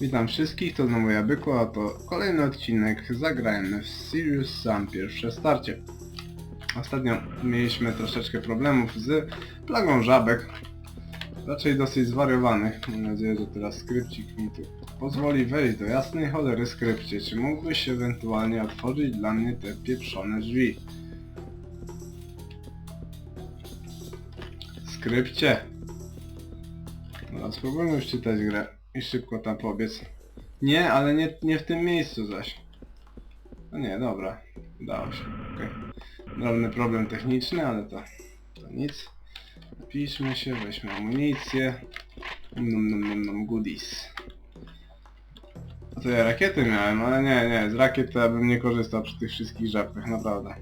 Witam wszystkich, to znowu ja Byku, a to kolejny odcinek Zagrajmy w Sirius Sam pierwsze starcie. Ostatnio mieliśmy troszeczkę problemów z plagą żabek. Raczej dosyć zwariowanych. Mam nadzieję, że teraz skrypcik mi tu pozwoli wejść do jasnej cholery skrypcie. Czy mógłbyś ewentualnie otworzyć dla mnie te pieprzone drzwi? Skrypcie! Dobra, spróbujmy już czytać grę i szybko tam pobiec. Nie, ale nie, nie w tym miejscu zaś. No nie, dobra. Udało się, okej. Drobny problem techniczny, ale to, to nic. Napiszmy się, weźmy amunicję. Num num num num goodies. A to ja rakiety miałem, ale nie, nie, z rakiet to ja bym nie korzystał przy tych wszystkich żabkach, naprawdę.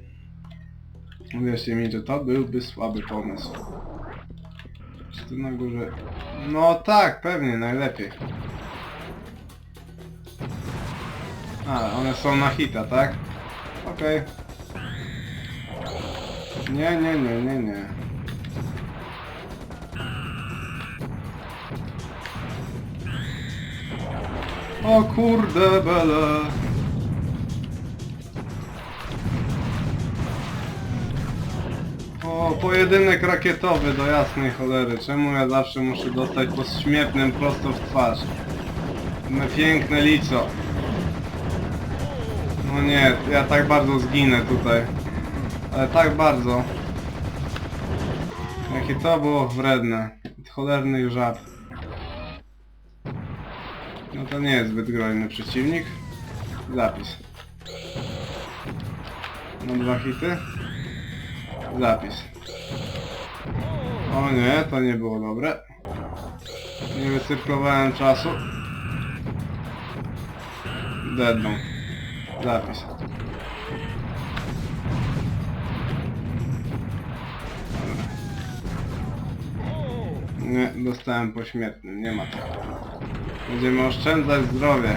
Uwierzcie mi, że to byłby słaby pomysł. Tu na górze... No tak, pewnie, najlepiej. A, one są na hita, tak? Okej. Nie, nie, nie, nie, nie. O kurde bele. O, pojedynek rakietowy do jasnej cholery. Czemu ja zawsze muszę dostać po śmiertnym prosto w twarz? Me piękne lico. No nie, ja tak bardzo zginę tutaj. Ale tak bardzo. Jakie to było wredne. Od cholernych żab. No to nie jest zbyt groźny przeciwnik. Zapis. No dwa hity. Zapis. O nie, to nie było dobre. Nie wycyrklowałem czasu. Deadną. Zapis. Nie, dostałem pośmiertnym, nie ma tak. Będziemy oszczędzać zdrowie.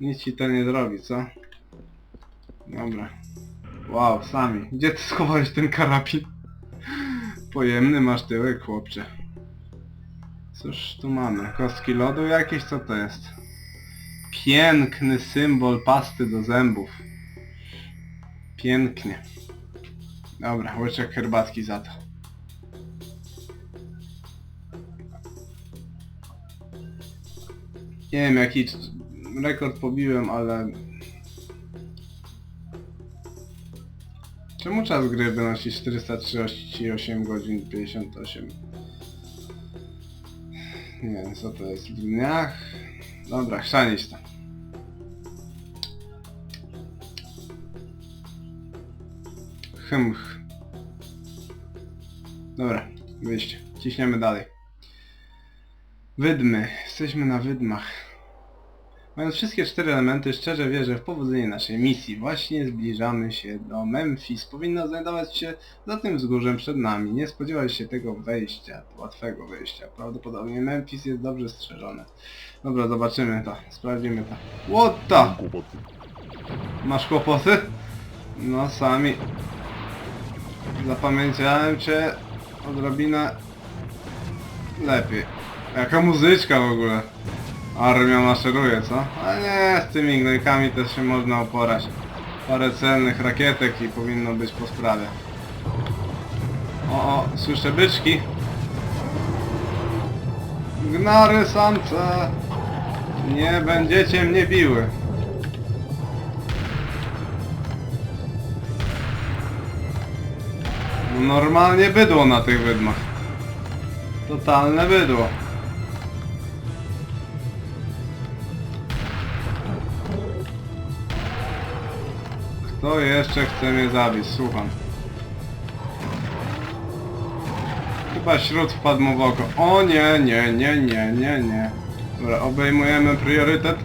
Nic ci to nie zrobi, co? Dobra. Wow, sami. Gdzie ty schowałeś ten karabin? Pojemny masz tyłek, chłopcze. Cóż tu mamy? Kostki lodu jakieś? Co to jest? Piękny symbol pasty do zębów. Pięknie. Dobra, łyczek herbatki za to. Nie wiem jaki rekord pobiłem, ale... Czemu czas gry wynosi 438 godzin 58? Nie wiem co to jest w dniach. Dobra, chrzanić to. Hymch. Dobra, wyjście. Ciśniemy dalej. Wydmy. Jesteśmy na wydmach. Mając wszystkie cztery elementy, szczerze wierzę w powodzenie naszej misji. Właśnie zbliżamy się do Memphis. Powinno znajdować się za tym wzgórzem przed nami. Nie spodziewaj się tego wejścia, łatwego wejścia. Prawdopodobnie Memphis jest dobrze strzeżony. Dobra, zobaczymy to. Sprawdzimy to. What the? Masz kłopoty? No sami. Zapamiętałem cię odrobinę lepiej. Jaka muzyczka w ogóle. Armia maszeruje, co? A nie, z tymi gnojkami też się można oporać. Parę celnych rakietek i powinno być po sprawie. O, o, słyszę byczki. Gnary samce. Nie będziecie mnie biły. No Normalnie bydło na tych wydmach. Totalne bydło. Kto jeszcze chce mnie zabić? Słucham. Chyba śród wpadł mu w oko. O nie, nie, nie, nie, nie, nie. Dobra, obejmujemy priorytet.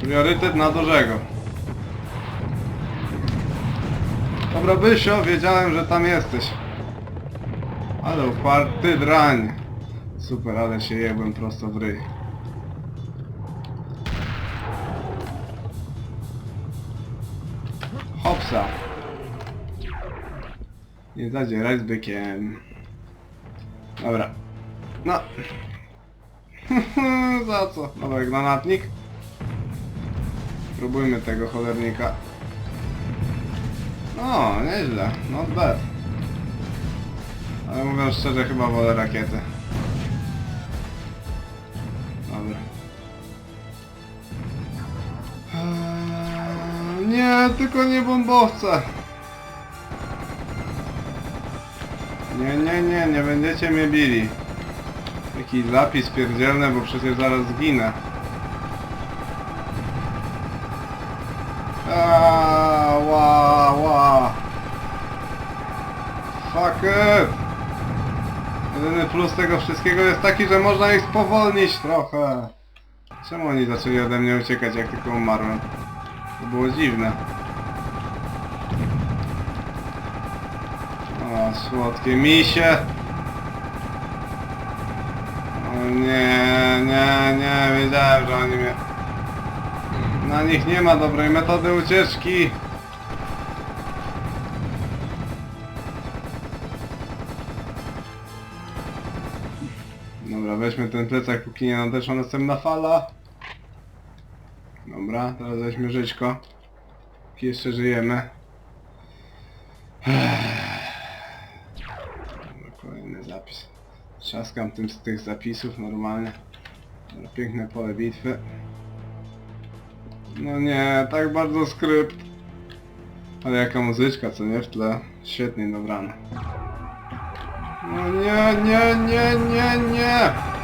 Priorytet na dużego. Dobra, Bysio, wiedziałem, że tam jesteś. Ale uparty drań. Super, ale się jebłem prosto w ryj. Hopsa. Nie zadzieraj z bykiem. Dobra. No. Za co? Dobra, granatnik. Spróbujmy tego cholernika. No, nieźle. Not bad. Ale mówiąc szczerze, chyba wolę rakiety. Nie, tylko nie bombowce. Nie, nie, nie, nie będziecie mnie bili. Jakiś zapis pierdzielny, bo przecież zaraz zginę. Aaaa, ła, ła. Fuck it. Jedyny plus tego wszystkiego jest taki, że można ich spowolnić trochę. Czemu oni zaczęli ode mnie uciekać, jak tylko umarłem? To było dziwne. O, słodkie misie. O nie, nie, nie, wiedziałem, że oni mnie... Na nich nie ma dobrej metody ucieczki. Dobra, weźmy ten plecak, póki nie nadeszła następna fala. Dobra, teraz weźmy żyćko. Póki jeszcze żyjemy. Dobra, kolejny zapis. Trzaskam tym z tych zapisów normalnie. Dobra, piękne pole bitwy. No nie, tak bardzo skrypt. Ale jaka muzyczka, co nie w tle. Świetnie dobrana. No nie, nie, nie, nie, nie!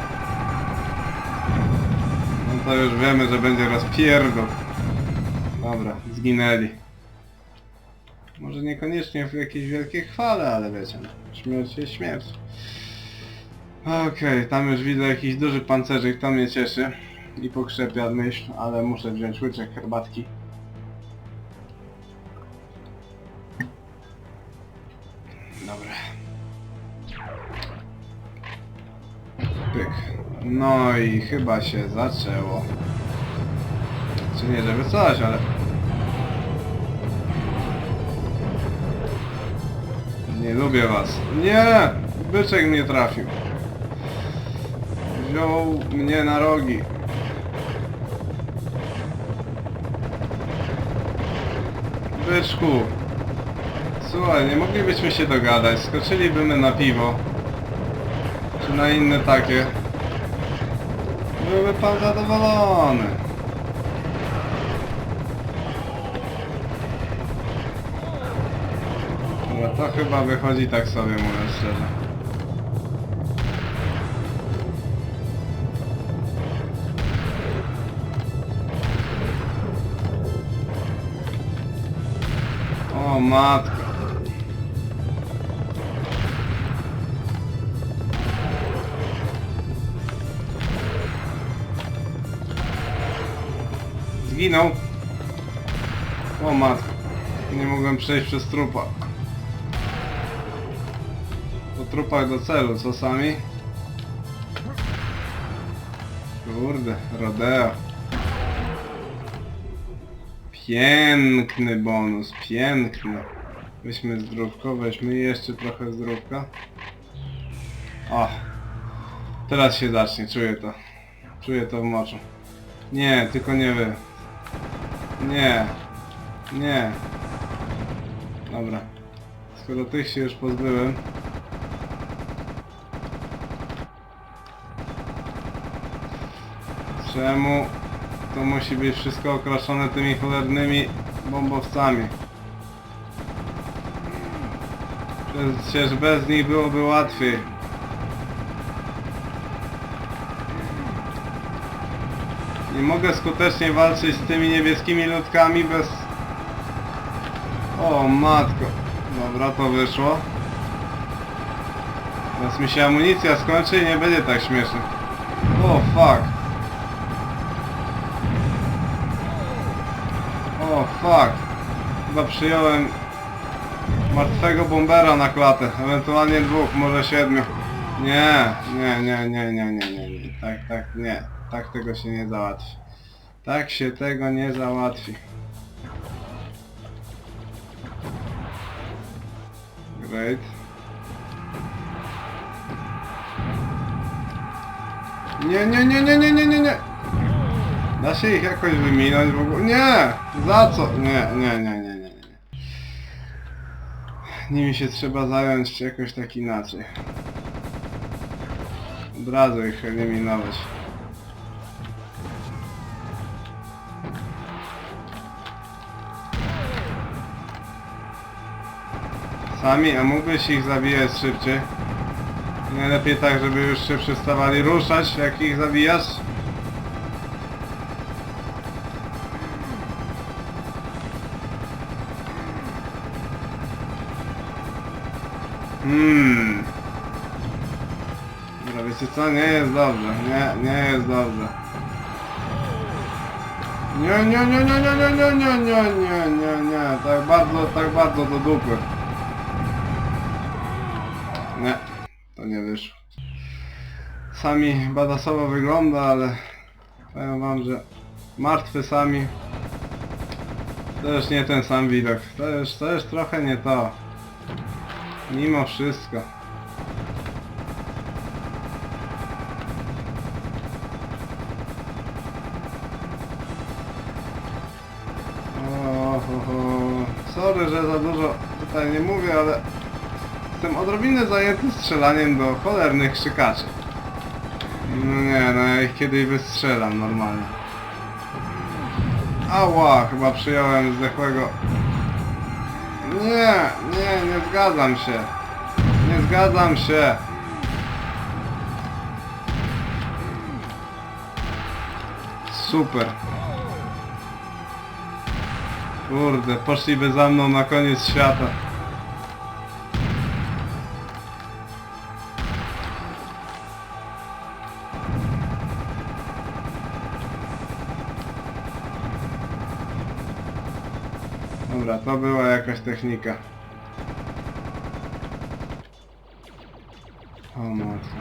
To już wiemy, że będzie rozpierdol. Dobra, zginęli. Może niekoniecznie w jakiejś wielkiej chwale, ale wiecie, no, śmierć jest śmierć. Okej, tam już widzę jakiś duży pancerzyk, to mnie cieszy. I pokrzepia myśl, ale muszę wziąć łyczek herbatki. No i chyba się zaczęło. Czy nie żeby coś, ale... Nie lubię was. Nie! Byczek mnie trafił. Wziął mnie na rogi. Byczku. Słuchaj, nie moglibyśmy się dogadać. Skoczylibyśmy na piwo. Czy na inne takie. Byłby pan zadowolony. Dobra, to chyba wychodzi tak sobie, mówiąc szczerze. O matko. Zginął. O. Nie mogłem przejść przez trupa. Po trupach do celu, co sami? Kurde, rodeo. Piękny bonus, piękny. Weźmy zdrówko, weźmy jeszcze trochę zdrówka. O! Teraz się zacznie, czuję to. Czuję to w moczu. Nie, tylko nie wy. Nie. Nie. Dobra. Skoro tych się już pozbyłem. Czemu to musi być wszystko okraszone tymi cholernymi bombowcami? Przecież bez nich byłoby łatwiej. Mogę skutecznie walczyć z tymi niebieskimi ludkami bez... O matko. Dobra, to wyszło. Teraz mi się amunicja skończy i nie będzie tak śmiesznie. O fuck. O fuck. Chyba przyjąłem martwego bombera na klatę. Ewentualnie dwóch, może siedmiu. Nie, nie, nie, nie, nie, nie, nie, nie. Tak, tak, nie. Tak tego się nie załatwi. Tak się tego nie załatwi. Great. Nie, nie, nie, nie, nie, nie, nie, nie. Da się ich jakoś wyminąć w ogóle? Nie! Za co? Nie, nie, nie, nie, nie, nie. Nimi się trzeba zająć jakoś tak inaczej. Od razu ich eliminować. Sami, a mógłbyś ich zabijać szybciej? Najlepiej tak, żeby już się przestawali ruszać, jak ich zabijasz. Hmm. Dobra, wiecie co? Nie jest dobrze. Nie, nie jest dobrze. Nie, nie, nie, nie, nie, nie, nie, nie, nie, nie, nie, nie. Tak bardzo, tak bardzo do dupy. Nie, to nie wyszło. Sami badasowo wygląda, ale powiem wam, że martwy sami to już nie ten sam widok. To już, to już trochę nie to. Mimo wszystko. Sorry, że za dużo tutaj nie mówię, ale jestem odrobinę zajęty strzelaniem do cholernych krzykaczy. No nie, no ja ich kiedyś wystrzelam normalnie. Ała, chyba przyjąłem zdechłego. Nie, nie, nie zgadzam się. Nie zgadzam się. Super. Kurde, poszliby za mną na koniec świata. To była jakaś technika. O matko.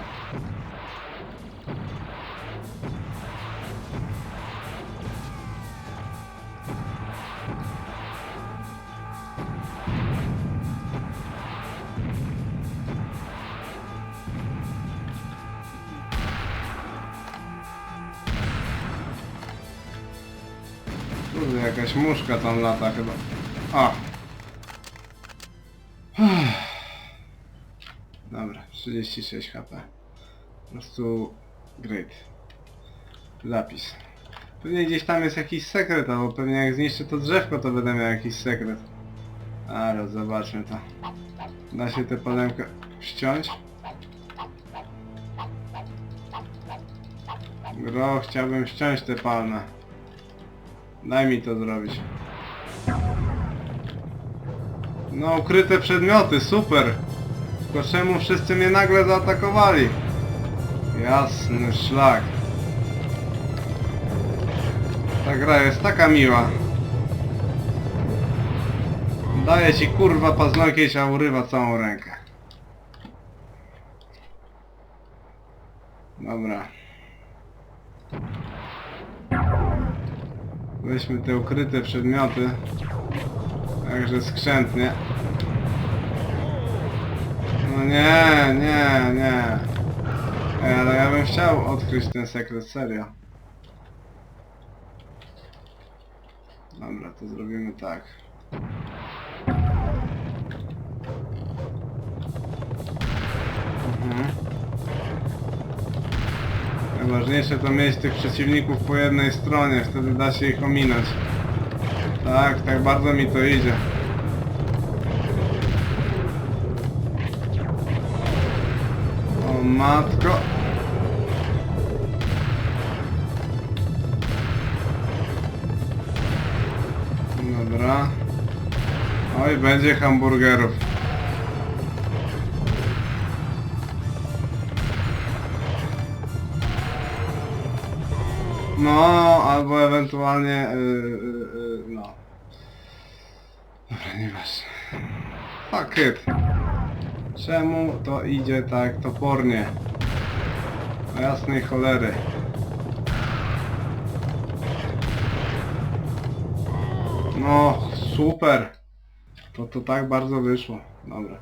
Jakaś muszka tam lata chyba. A. Dobra, 36 HP. Po prostu great. Zapis. Pewnie gdzieś tam jest jakiś sekret, albo pewnie jak zniszczę to drzewko, to będę miał jakiś sekret. Ale zobaczmy to. Da się tę palemkę ściąć? Gro, chciałbym ściąć tę palmę. Daj mi to zrobić. No, ukryte przedmioty, super! Tylko czemu wszyscy mnie nagle zaatakowali? Jasny szlak. Ta gra jest taka miła. Daje ci kurwa paznokieć, a urywa całą rękę. Dobra. Weźmy te ukryte przedmioty. Także skrzętnie. No nie, nie, nie. Ej, ale ja bym chciał odkryć ten sekret, serio. Dobra, to zrobimy tak. Mhm. Najważniejsze to mieć tych przeciwników po jednej stronie, wtedy da się ich ominąć. Tak, tak bardzo mi to idzie. O matko. Dobra. Oj, będzie hamburgerów. No, albo ewentualnie... Yy, nieważne. Fuck it. Czemu to idzie tak topornie? Na jasnej cholery. No, super. To to tak bardzo wyszło. Dobra.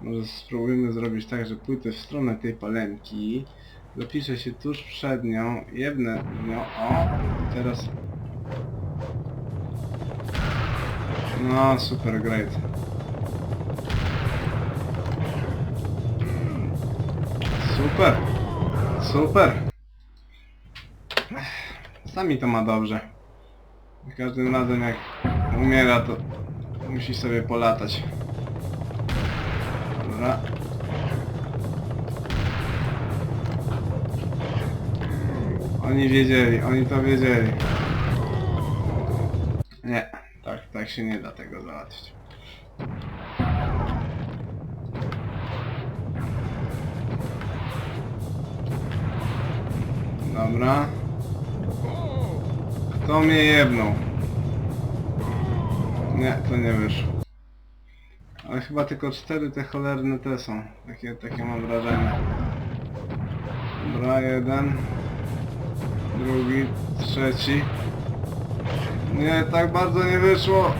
Może spróbujmy zrobić tak, że pójdę w stronę tej palenki. Zapiszę się tuż przed nią, jebnę w nią, o, teraz... No, super, great. Super, super. Sami to ma dobrze. Każdym razem jak umiera, to musi sobie polatać. Dobra. Oni wiedzieli, oni to wiedzieli. Nie, tak, tak się nie da tego załatwić. Dobra. Kto mnie jebnął? Nie, to nie wyszło. Ale chyba tylko cztery te cholerne te są. Takie, takie mam wrażenie. Dobra, jeden. Drugi, trzeci. Nie, tak bardzo nie wyszło.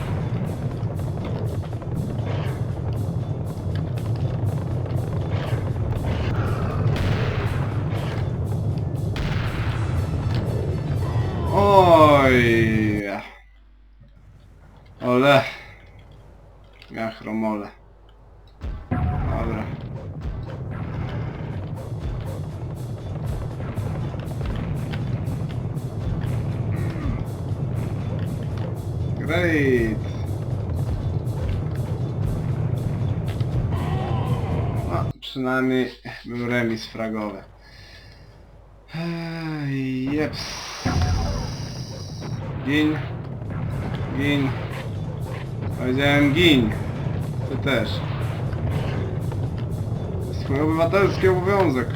Remis fragowy. Jeps. Gin. Gin. Powiedziałem gin. Ty też. Swój obywatelski obowiązek.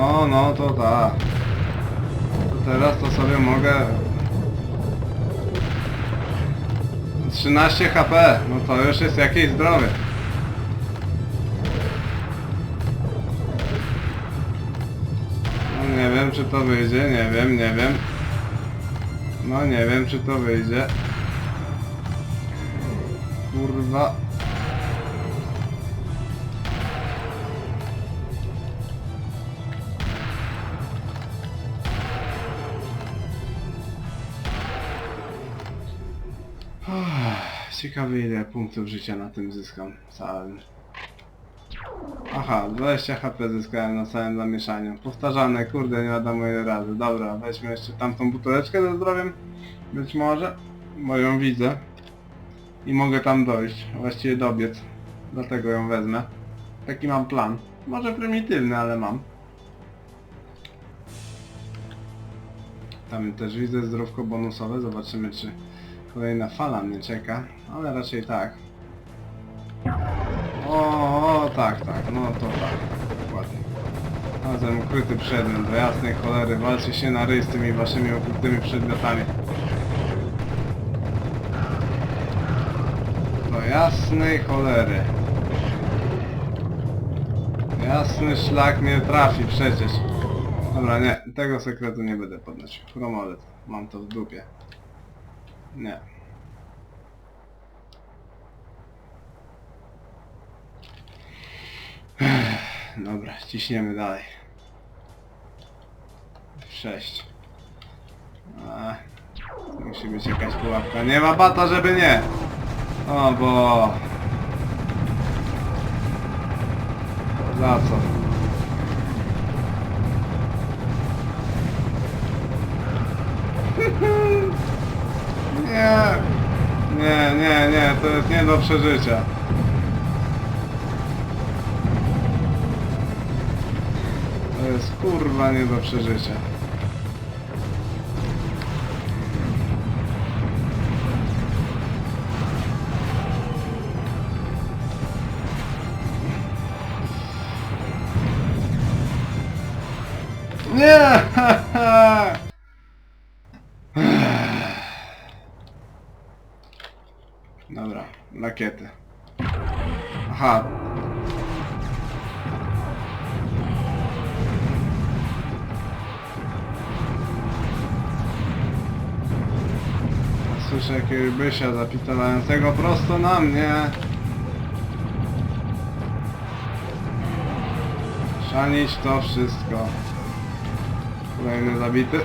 O, no to tak. To teraz to sobie mogę... 13 HP, no to już jest jakieś zdrowie. No nie wiem czy to wyjdzie, nie wiem, nie wiem. No nie wiem czy to wyjdzie. Kurwa. Uff, Ciekawe ile punktów życia na tym zyskam całym. Aha, 20 HP zyskałem na całym zamieszaniu. Powtarzane, kurde, nie wiadomo ile razy. Dobra, weźmy jeszcze tamtą buteleczkę ze zdrowiem. Być może, bo ją widzę. I mogę tam dojść, właściwie dobiec. Dlatego ją wezmę. Taki mam plan. Może prymitywny, ale mam. Tam też widzę zdrówko bonusowe, zobaczymy czy kolejna fala mnie czeka, ale raczej tak. O, o, tak, tak, no to tak, dokładnie. Razem ukryty przedmiot, do jasnej cholery, walczy się na ryj z tymi waszymi ukrytymi przedmiotami. Do jasnej cholery. Jasny szlak mnie trafi przecież. Dobra, nie, tego sekretu nie będę podnosił. Chromolet, mam to w dupie. Nie. Dobra, ciśniemy dalej. 6. A, musi być jakaś pułapka. Nie ma bata, żeby nie! O, bo... Za co? Nie! Nie, nie, nie, to jest nie do przeżycia. To jest kurwa nie do przeżycia. Nie! Dobra, rakiety. Aha. Słyszę jakiegoś bysia zapitalającego prosto na mnie. Szanić to wszystko. Kolejny zabity.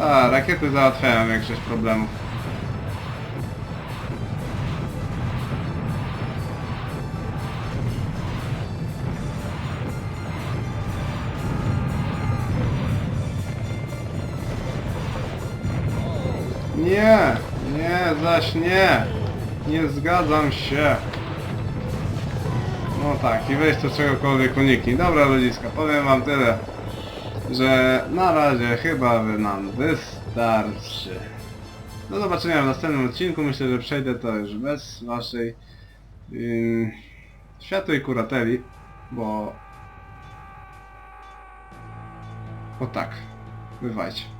A, rakiety załatwiają większość problemów. Nie, nie, zaś nie. Nie zgadzam się. No tak, i weź to czegokolwiek uniknij. Dobra ludziska, powiem wam tyle, że na razie chyba by nam wystarczy. Do zobaczenia w następnym odcinku. Myślę, że przejdę to już bez waszej ym, światłej kurateli, bo... O tak, bywajcie.